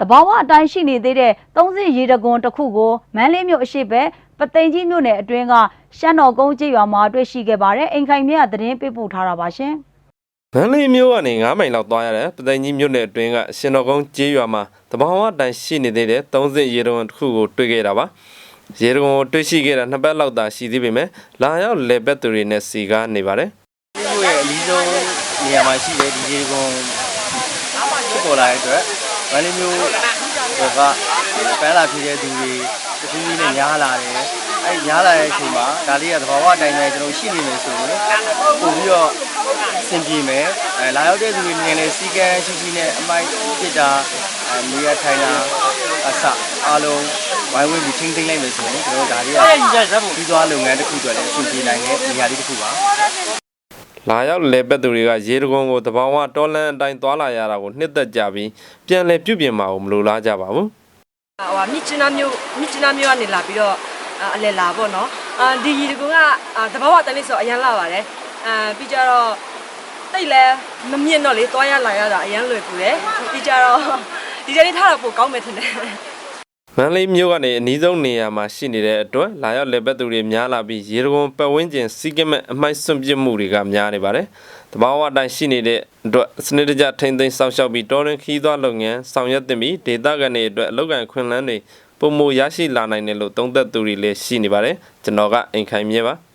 တဘာဝအတိုင်းရှိနေသေးတဲ့သုံးစစ်ရေတကွန်တစ်ခုကိုမန်းလေးမြို့အရှိဘက်ပသိမ်ကြီးမြို့နယ်အတွင်းကရှမ်းတော်ကုန်းကျေးရွာမှာတွေ့ရှိခဲ့ပါတယ်အိမ်ခိုင်မြတ်သတင်းပေးပို့ထားတာပါရှင်မန္တလေးမြို့ကနေ9မိုင်လောက်သွားရတဲ့ပသိမ်ကြီးမြို့နယ်အတွင်းကရှင်တော်ကုန်းကျေးရွာမှာတဘာဝတိုင်ရှိနေသေးတဲ့သုံးစစ်ရေတုံတစ်ခုကိုတွေ့ခဲ့တာပါရေတုံကိုတွေ့ရှိခဲ့တာနှစ်ပတ်လောက်သာရှိသေးပေမဲ့လာရောက်လေဘက်သူတွေနဲ့စီကားနေပါတယ်မြို့ရဲ့အလီဆုံးနေရာမှာရှိတဲ့ဒီရေကွန်ဖြစ်ပေါ်လာတဲ့အတွက် မန္တလေးမြို့ကပန်းလာဖြစ်တဲ့သူတွေတခုကြီးနဲ့ညားလာတယ်အဲ့ညားလာတဲ့အချိန်မှာဒါလေးကသဘာဝအတိုင်းပဲကျွန်တော်ရှိနေမယ်ဆိုရင်ပို့ပြီးတော့စင်ပြေမယ်အဲလာရောက်တဲ့သူတွေနေလည်းစီကံရှိရှိနဲ့အမိုက်ပြစ်တာအဲနေရာထိုင်တာအစအားလုံးဝိုင်းဝန်းပြီးချင်းသိမ့်လိုက်မယ်ဆိုရင်ကျွန်တော်ဒါလေးကပြီးသွားလုပ်ငန်းတစ်ခုအတွက်လည်းအဆင်ပြေနိုင်တဲ့နေရာလေးတစ်ခုပါ လာရောက်လေဘက်သူတွေကရေတကွန်ကိုတဘာဝတော်လန်အတိုင်းသွားလာရတာကိုနှစ်သက်ကြပြီးပြန်လဲပြုတ်ပြင်မှာကိုမလိုလားကြပါဘူးဟိုဟာမြစ်ချနာမျိုးမြစ်ချနာမျိုးကနေလာပြီးတော့အာအလဲလာပေါ့နော်အာဒီရီတကူကအာတဘာဝတန်လေးဆိုအရန်လာပါတယ်အာပြီးကြတော့တိတ်လဲမမြင့်တော့လေသွားရလာရတာအရန်လွယ်ကူတယ်ပြီးကြတော့ဒီကြလေးထားတာပိုကောင်းမယ်ထင်တယ် မန္တလေးမြို့ကနေအနီးဆုံးနေရာမှာရှိနေတဲ့အတွက်လာရောက်လေဘက်သူတွေများလာပြီးရေတကွန်ပတ်ဝန်းကျင်စီးကမဲ့အမိုက်စွန့်ပစ်မှုတွေကများနေပါတယ်။တဘာဝအတိုင်းရှိနေတဲ့အတွက်စနစ်တကျထိမ့်သိမ်းစောင့်ရှောက်ပြီးတော်ရင်ခီးသွားလုပ်ငန်းဆောင်ရွက်တင်ပြီးဒေသခံတွေအတွက်အလုပ်ကိုင်ခွင့်လန်းတွေပုံမရရှိလာနိုင်တယ်လို့သုံးသပ်သူတွေလည်းရှိနေပါတယ်။ကျွန်တော်ကအိမ်ခိုင်မြဲပါ။